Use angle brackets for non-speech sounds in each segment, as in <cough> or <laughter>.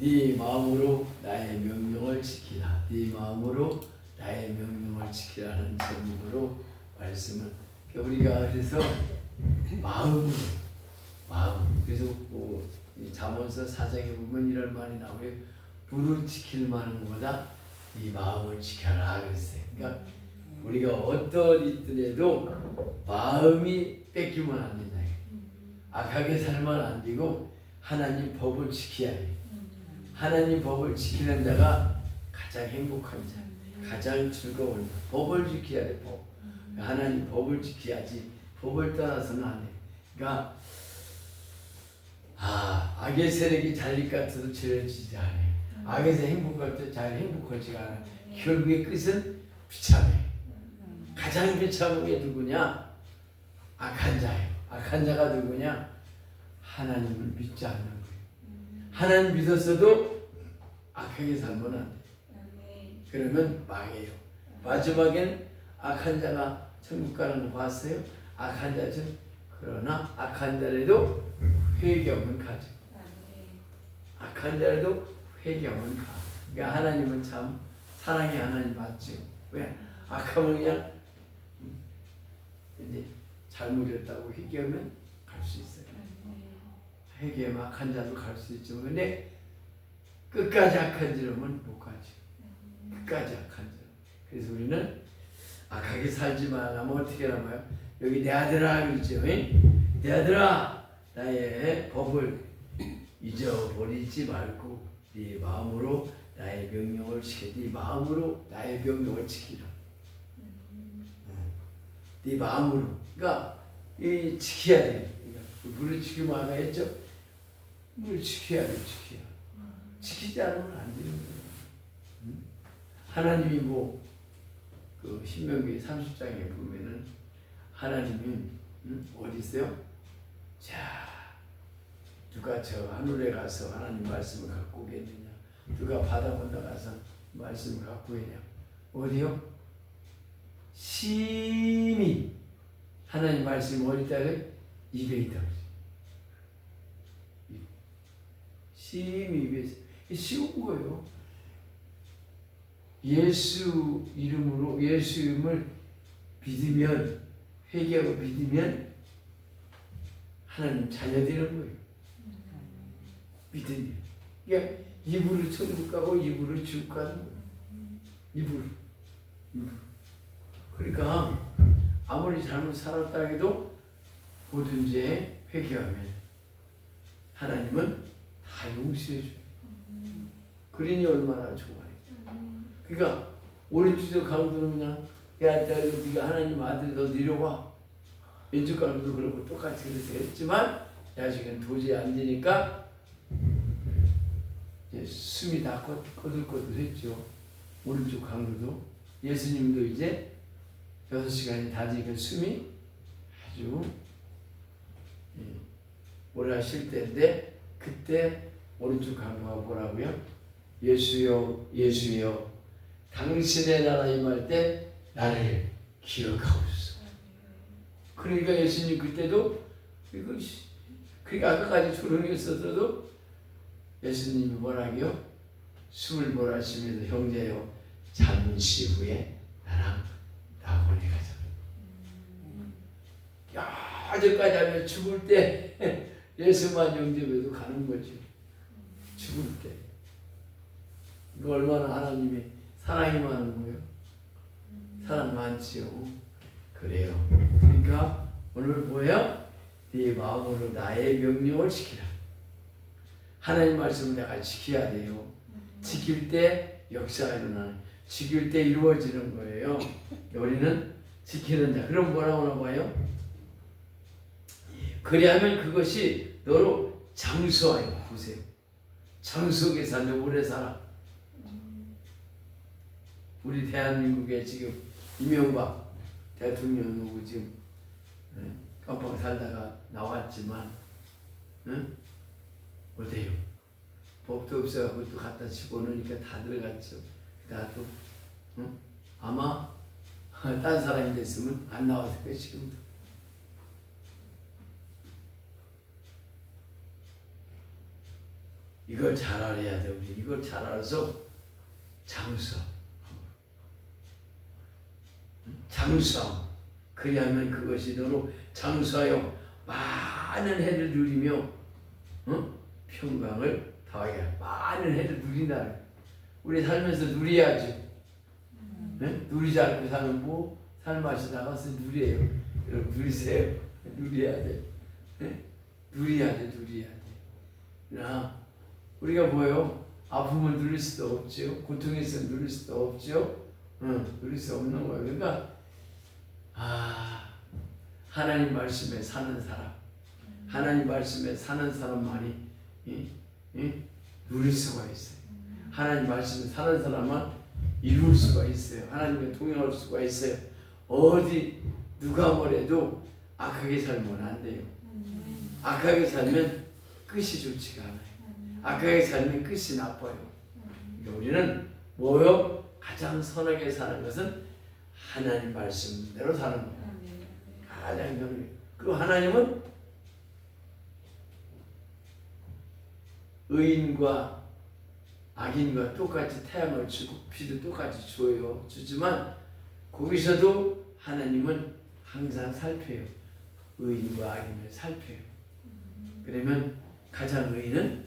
네 마음으로 나의 명령을 지키라. 네 마음으로 나의 명령을 지키라는 제목으로 말씀을 우리가 그래서 마음으로 마음 그래서 뭐이 잠언서 사장에 보면 이런 말이 나와요. 불을 지킬 만한 것보다 이 마음을 지켜라 그랬어요. 그러니까 우리가 어떤 일들에도 마음이 뺏기면 안 된다. 악하게 살면 안 되고 하나님 법을 지켜야 돼. 하나님 법을 지키는 자가 가장 행복한 자, 가장 즐거운 자. 법을 지켜야 돼. 법. 하나님 법을 지켜야지. 법을 떠나서는 안 돼. 그러니까 아 악의 세력이 잘릴 것 같아도 지어지지 않아요. 악에서 행복할 때 잘 행복하지가 않아. 결국의 끝은 비참해. 가장 비참한 게 누구냐? 악한 자예요. 악한 자가 누구냐? 하나님을 믿지 않는 거예요. 하나님 믿었어도 악하게 살면 안 돼. 그러면 망해요. 마지막엔 악한 자가 천국 가는 거 봤어요? 악한 자죠. 그러나 악한 자라도 회개하면 가죠. 악한 자라도 회개하면 가. 그러니까 하나님은 참 사랑의 하나님 맞죠. 왜? 악하면 그냥 음, 이제 잘못했다고 회개하면 갈 수 있어요. 회개하면 악한 자도 갈 수 있죠. 근데 끝까지 악한 자라면 못 가죠. 끝까지 악한 자. 그래서 우리는 악하게 살지 말라면 어떻게 하나요? 여기 내 아들아 그러죠. 응? 내 아들아 나의 법을 잊어버리지 말고 네 마음으로 나의 명령을 지켜. 네 마음으로 나의 명령을 지키라. 네 마음으로. 그러니까 이 지켜야 돼. 그러니까 물을 지키면 아까 했죠. 물 지켜야 돼. 지켜야. 지키지 않으면 안 되는 거예요. 음? 하나님이 뭐 그 신명기 30장에 보면은 하나님이 음? 어디 있어요? 자 누가 저 하늘에 가서 하나님 말씀을 갖고 오겠느냐? 누가 바다 건너 가서 말씀을 갖고 오겠냐? 어디요? 심히 하나님 말씀이 어디다 그래? 입에 있다. 심히 입에 쉬운 거예요. 예수 이름으로 예수 이름을 믿으면 회개하고 믿으면 하나님 자녀 되는 거예요. 믿으면. 그러니까 입으로 천국 가고 입으로 지옥 가는 거예요. 입으로. 그러니까 아무리 잘못 살았다 해도 모든 죄에 회개하면 하나님은 다 용서해 줘요. 그러니 얼마나 좋아요. 그러니까 오른쪽에서 강도는 그냥 야, 나 네가 하나님 아들이 너 내려와. 왼쪽 강도 그러고 똑같이 그렇게 했지만 야식은 도저히 안 되니까 이제 숨이 다 꺼- 꺼들꺼들했죠. 오른쪽 강도도 예수님도 이제 여섯 시간이 다지니까 숨이 아주 예, 오래 쉴 때인데 그때 오른쪽 강도가 뭐라고요? 예수여 예수여 당신의 나라 임할 때 나를 기억하옵소서. 그러니까 예수님 그때도 이거 시- 그러니까 아까까지 조용히 있었어도 예수님이 뭐라고요? 숨을 몰아쉬면서 형제여 잠시 후에 나랑 낙원에 가자. 여기까지 하면 죽을 때 <laughs> 예수만 영접해도 가는 거지. 죽을 때. 이거 얼마나 하나님의 사랑이 많은 거예요. 사랑 많지요. 그래요. 그러니까 오늘 뭐예요? 네 마음으로 나의 명령을 지키라. 하나님 말씀을 내가 지켜야 돼요. 지킬 때 역사가 일어나는, 지킬 때 이루어지는 거예요. 우리는 지키는 자. 그럼 뭐라고 나와요? 그리하면 그것이 너로 장수하여 보세요. 장수하게 살려 오래 살아. 우리 대한민국에 지금 이명박 대통령하고 지금 예, 깜빡 살다가 나왔지만 응? 어때요? 법도 없어갖고 또 갖다 집어넣으니까 다 들어갔죠. 나도 응? 아마 <laughs> 딴 사람이 됐으면 안 나왔을 거예요 지금도. 이걸 잘 알아야 돼 우리 이걸 잘 알아서 장수함 장수함 그리하면 그것이 너로 장수하여 많은 해를 누리며 어? 평강을 더하게. 많은 해를 거예요. 우리 살면서 누려야죠 네? 누리지 않고 사는 뭐 삶맛이 나가서 누려요 여러분 누리세요 누려야 돼 네? 누려야 돼 누려야 돼 나 우리가 뭐요 아픔을 누릴 수도 없지요 있으면 누릴 수도 없지요 응, 누릴 수 없는 거예요 그러니까 아 하나님 말씀에 사는 사람 하나님 말씀에 사는 사람만이 이, 이, 누릴 수가 있어요 하나님 말씀에 사는 사람만 이룰 수가 있어요 하나님과 동행할 수가 있어요 어디 누가 뭐래도 악하게 살면 안 돼요 악하게 살면 끝이 좋지가 않아요. 악하게 살면 끝이 나빠요. 그러니까 우리는 뭐요? 가장 선하게 사는 것은 하나님 말씀대로 사는 거예요. 가장 편해. 그리고 하나님은 의인과 악인과 똑같이 태양을 주고 비도 똑같이 줘요. 주지만 거기서도 하나님은 항상 살펴요. 의인과 악인을 살펴요. 그러면 가장 의인은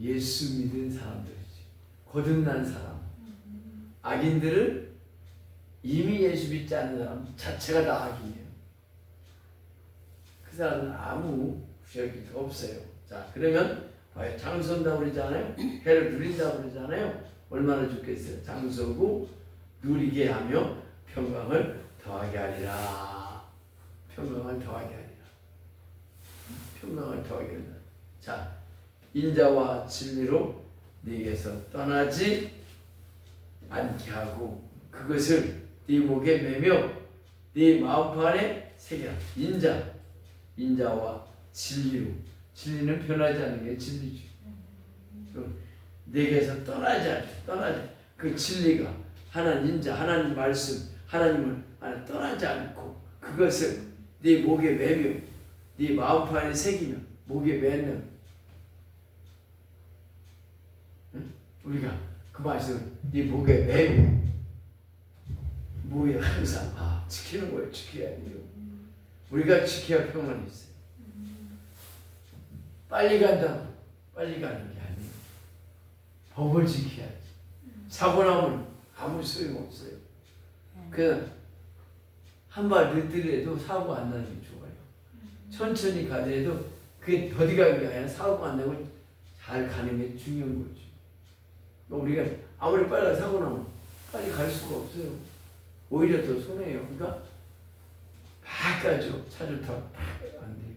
예수 믿은 사람들이지. 거듭난 사람. 악인들은 이미 예수 믿지 않는 사람 자체가 다 악이에요. 그 사람은 아무 구별기가 없어요. 자, 그러면 봐요. 장수한다고 그러잖아요. 해를 누린다고 그러잖아요. 얼마나 좋겠어요. 장수하고 누리게 하며 평강을 더하게 하리라. 평강을 더하게 하리라. 평강을 더하게 하리라. 자, 인자와 진리로 네게서 떠나지 않게 하고 그것을 네 목에 매며 네 마음판에 새겨라. 인자, 인자와 진리로 진리는 변하지 않는 게 진리죠. 그럼 내게서 떠나지 않게 떠나지 그 진리가 하나님 인자 하나님 말씀 하나님을 하나 떠나지 않고 그것을 네 목에 매며 네 마음판에 새기며 목에 매는 응? 우리가 그 말씀을 네 목에 매며 목에 항상 아 지키는 거예요. 지켜야 돼요. 우리가 지켜야 평안이 있어요. 빨리 간다 빨리 가는 게 아니에요. 법을 지켜야지. 사고 나면 아무 소용 없어요. 그냥 한발 늦더라도 사고 안 나는 게 좋아요. 천천히 가더라도 그게 더디 가는 게 아니라 사고 안 나고 잘 가는 게 중요한 거죠. 그러니까 우리가 아무리 빨리 사고 나면 빨리 갈 수가 없어요 오히려 더 손해요 그러니까 막 가죠 차를 타고 안 돼요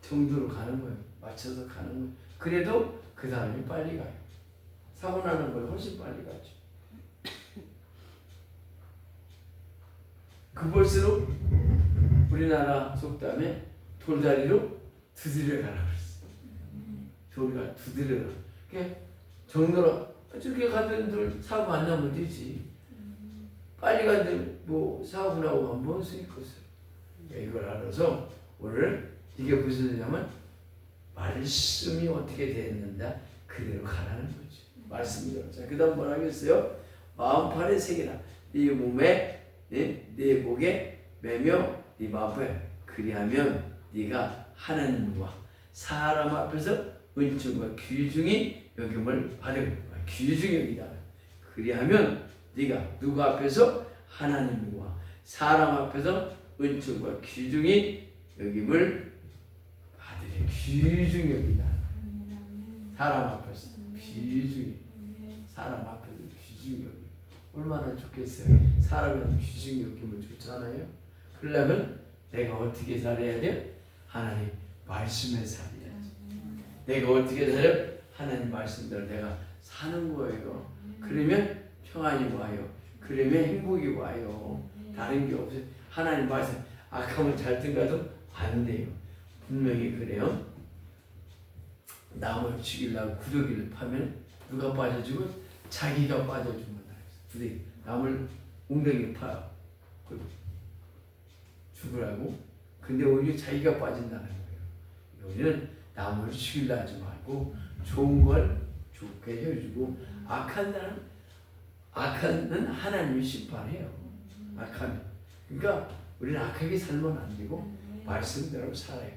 정도로 가는 거예요 맞춰서 가는 거예요 그래도 그 사람이 빨리 가요 사고 나는 걸 훨씬 빨리 가죠 그 볼수록 우리나라 속담에 돌다리로 두드려 가라 그랬어. 돌가 두드려 가. 그게 정도로 저렇게 가던 들 사고 안 나면 되지. 빨리 가는데 뭐 사고 나고 하면 뭔 수익 있겠어요. 이걸 알아서 오늘 이게 무슨 소리냐면 말씀이 어떻게 되는다 그대로 가라는 거지. 말씀이요. 자, 그 다음 뭐라 하겠어요? 마음판에 새기라. 네 몸에 네, 네 목에 매며 네 마음에 그리하면 네가 하나님과 사람 앞에서 은총과 귀중히 여김을 받을. 귀중히 여기다. 그리하면 네가 누구 앞에서 하나님과 사람 앞에서 은총과 귀중히 여김을 받으리. 귀중히 여기다. 사람 앞에서 귀중히 사람 앞에서 귀중히 여기. 얼마나 좋겠어요. 사람은 귀중히 여기면 좋잖아요. 그러려면 내가 어떻게 살아야 돼? 하나님 말씀에 살아야지. 내가 어떻게 살아요? 하나님 말씀대로 내가 사는 거예요. 그러면 평안이 와요. 그러면 행복이 와요. 다른 게 없어요. 하나님 말씀 악하면 잘 든가도 안 돼요. 분명히 그래요. 남을 죽이려고 구더기를 파면 누가 빠져주고 자기가 빠져주면 구더기 남을 웅덩이 파그 죽으라고 근데 오히려 자기가 빠진다는 거예요. 우리는 남을 죽이려 하지 말고 좋은 걸 좋게 해주고 악한 자는 악한은 하나님이 심판해요. 악한 그러니까 우리는 악하게 살면 안 되고 말씀대로 살아요.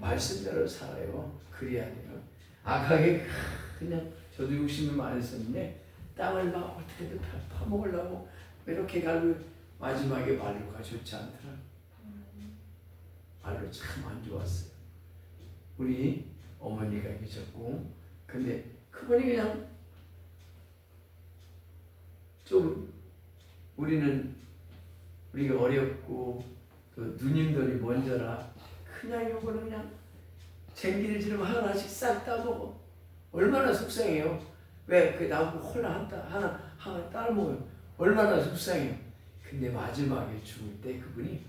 말씀대로 살아요. 그래야 돼요. 악하게 그냥 저도 욕심이 많았었는데 땅을 막 어떻게든 파- 파먹으려고 이렇게 가고 마지막에 말로가 좋지 않더라. 말로 참 안 좋았어요. 우리 어머니가 계셨고 근데 그분이 그냥 좀 우리는 우리가 어렵고 또 누님들이 먼저라 그냥 요거는 그냥 쟁기를 지르면 하나씩 싹 따먹어. 얼마나 속상해요. 왜? 그 나보고 홀라 한다 하나 하나 따먹어요. 얼마나 속상해요. 근데 마지막에 죽을 때 그분이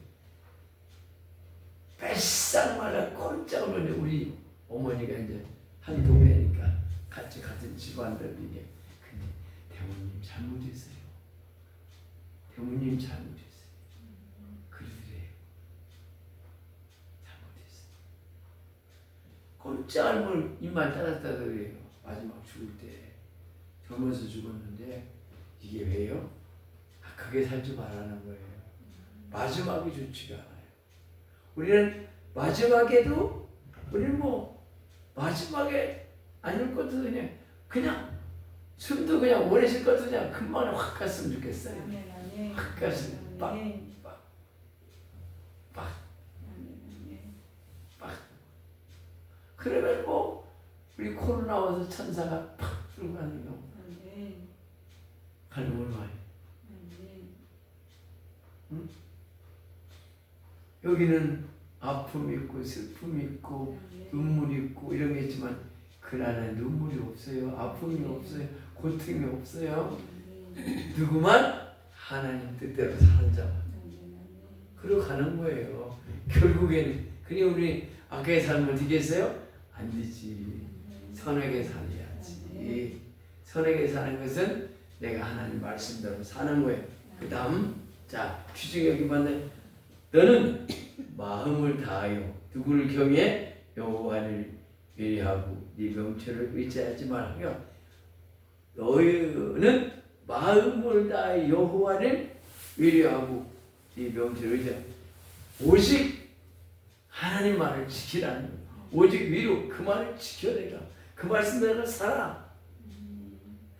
뱃살 말라 꼼짝 없는데 우리 어머니가 이제 한 동네니까 같이 같은 집안들이게 근데 대모님 잘못했어요. 대모님 잘못했어요. 그러더래요. 잘못했어요. 꼼짝을 뭘 입만 따랐다 그래요. 마지막 죽을 때 젊어서 죽었는데 이게 왜요? 악하게 살지 말라는 거예요. 마지막이 좋지가 않아요. 우리는 마지막에도 우리는 뭐 마지막에 아닐 것도 그냥 그냥 숨도 그냥 오래 쉴 것도 그냥 금방 확 갔으면 좋겠어요. 확 갔으면 빡 아멘. 빡. 아멘 그러면 뭐 우리 코로나 와서 천사가 팍 들고 가는 거 아멘. 가는 얼마예요? 아멘. 여기는 아픔 있고 슬픔 있고 눈물 있고 이런 게 있지만 그날은 눈물이 없어요. 아픔이 없어요. 고통이 없어요. 누구만 하나님 뜻대로 사는 자만. 그러고 가는 거예요. 결국에는 그냥 우리 악하게 살면 되겠어요? 안 되지. 선하게 살아야지. 선하게 사는 것은 내가 하나님 말씀대로 사는 거예요. 그 다음 자 취중 여기 봤네. 너는 마음을 다하여 누구를 경외 여호와를 예하고 네 명철을 의지하지 말며 너희는 마음을 다해 여호와를 위로하고 네 명철을 의지하 오직 하나님 말을 지키라는 거예요. 오직 위로 그 말을 지켜내라. 그 말씀대로 살아.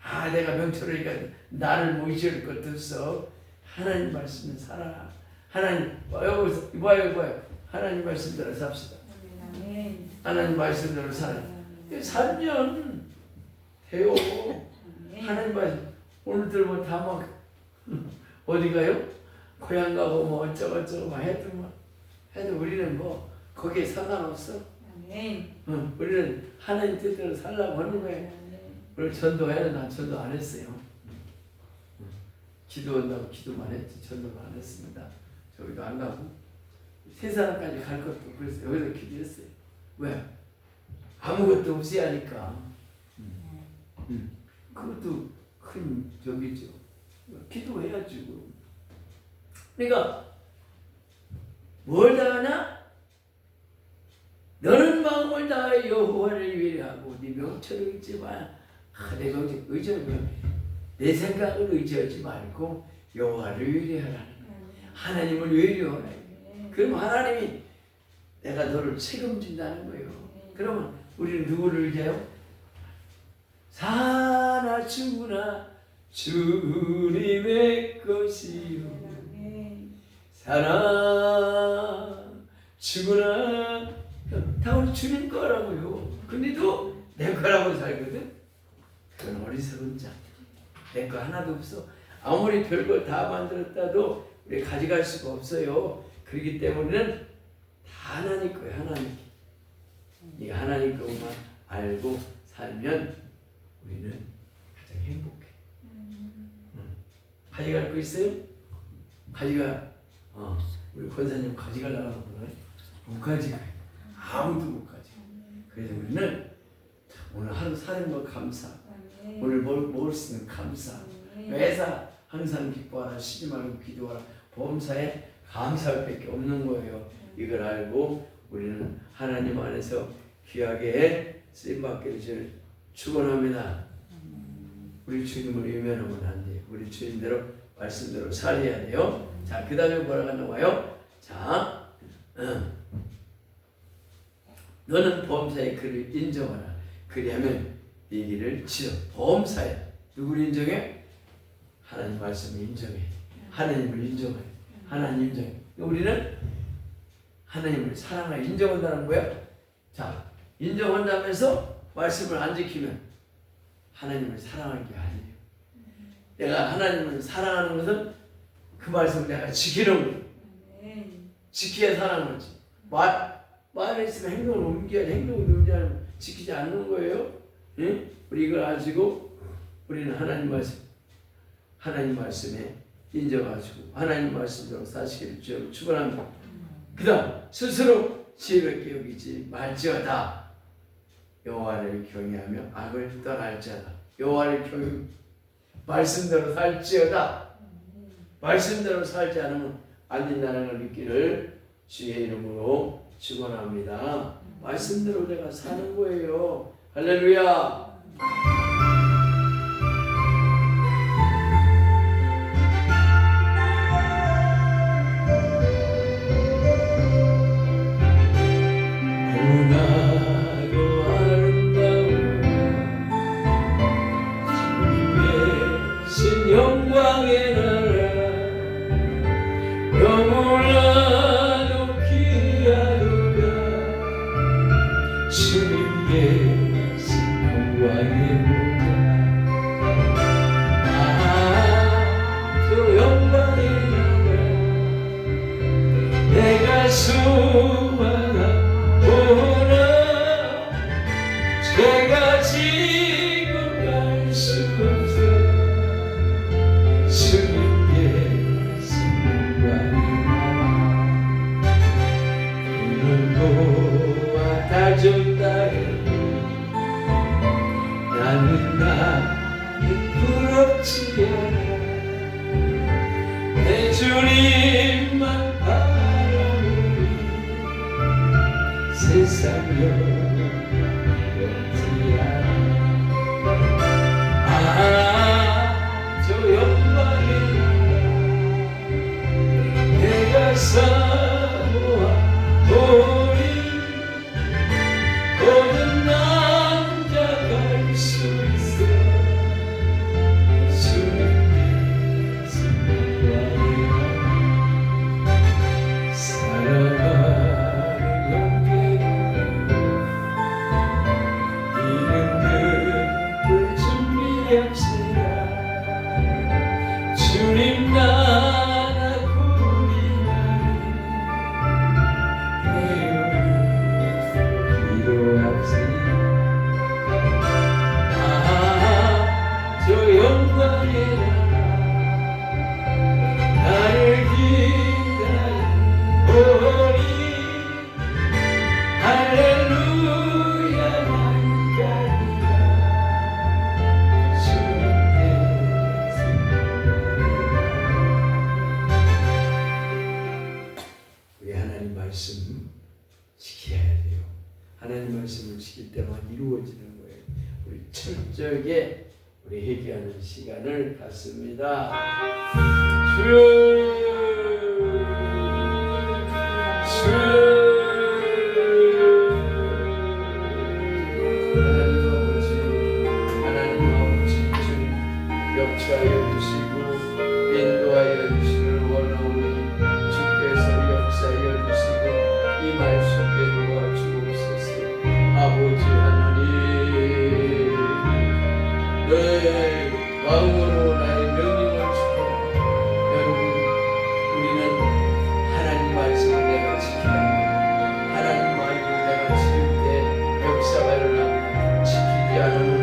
아 내가 의지하 나를 뭐 의지할 것도 없어 하나님 말씀을 살아. 하나님 봐요 봐요 봐요. 하나님 말씀대로 삽시다. 하나님 말씀대로 살아. 살면 돼요 하나님 말씀 오늘들 뭐 다 막 <laughs> 어디 가요? 고향 가고 뭐 어쩌고저쩌고 막 해도 뭐 해도 우리는 뭐 거기에 상관없어. 아멘. 응, 우리는 하나님 뜻대로 살라고 하는 거예요. 오늘 전도해야 난 전도 안 했어요. 기도한다고 기도만 했지. 전도를 안 했습니다. 저기도 안 가고. 세 사람까지 갈 것도 그래서 여기서 기도했어요. 왜? 아무것도 없이 하니까. 음. 그것도 큰 적이죠 기도해야지 그러니까 뭘 다하나? 너는 마음을 다해 여호와를 위하고 네 명철을 의지 마. 아, 내 명철 의지하면 내 생각을 의지하지 말고 여호와를 위하라는 하나님을 위하라. 그럼 하나님이 내가 너를 책임진다는 거예요. 그러면 우리는 누구를 의지해요? 사나 죽으나 주님의 것이요 사나 죽으나 다 우리 주님 거라고요. 근데도 내 거라고 살거든. 그건 어리석은 자. 내 거 하나도 없어. 아무리 별걸 다 만들었다도 우리 가져갈 수가 없어요. 그렇기 때문에는 다 하나님 거예요. 하나님. 이 하나님 것만 알고 살면 우리는 가장 행복해. 응. 가져갈 거 있어요? 가져가. 어, 우리 권사님 가져가려고 그러네. 못 가져가요. 아무도 못 가져. 그래서 우리는 오늘 하루 사는 거 감사. 오늘 먹을, 먹을 수 있는 감사. 매사 항상 기뻐하라 쉬지 말고 기도하라 보험사에 감사할 밖에 없는 거예요. 이걸 알고 우리는 하나님 안에서 귀하게 쓰임받기를 주를 축원합니다. 우리 주님을 외면하면 안 돼요. 우리 주님대로 말씀대로 살아야 돼요. 자, 그 다음에 뭐라고 나와요? 자, 어. <clears throat> 너는 범사의 그를 인정하라. 그리하면 이 길을 치러. 범사야. 누구를 인정해? 하나님 말씀을 인정해. 하나님을 인정해. 하나님 인정해. 우리는 하나님을 사랑하 인정한다는 거야. 자, 인정한다면서 말씀을 안 지키면 하나님을 사랑할 게 아니에요. 내가 하나님을 사랑하는 것은 그 말씀을 내가 지키는 거예요. 지켜야 사랑하는 거지. 말, 말에 있으면 행동을 옮겨야지. 행동을 옮기면 지키지 않는 거예요. 예? 우리 이걸 아시고 우리는 하나님 말씀, 하나님 말씀에 인정하시고 하나님 말씀대로 사시기를 주여 축원합니다. 그 다음 스스로 지혜롭게 여기지 말지어다. 여호와를 경외하며 악을 떠날지어다. 여호와를 경외 말씀대로 살지어다. 말씀대로 살지 않으면 안 된다는 걸 믿기를 주의 이름으로 축원합니다. 말씀대로 내가 사는 거예요. 할렐루야. 내 주 합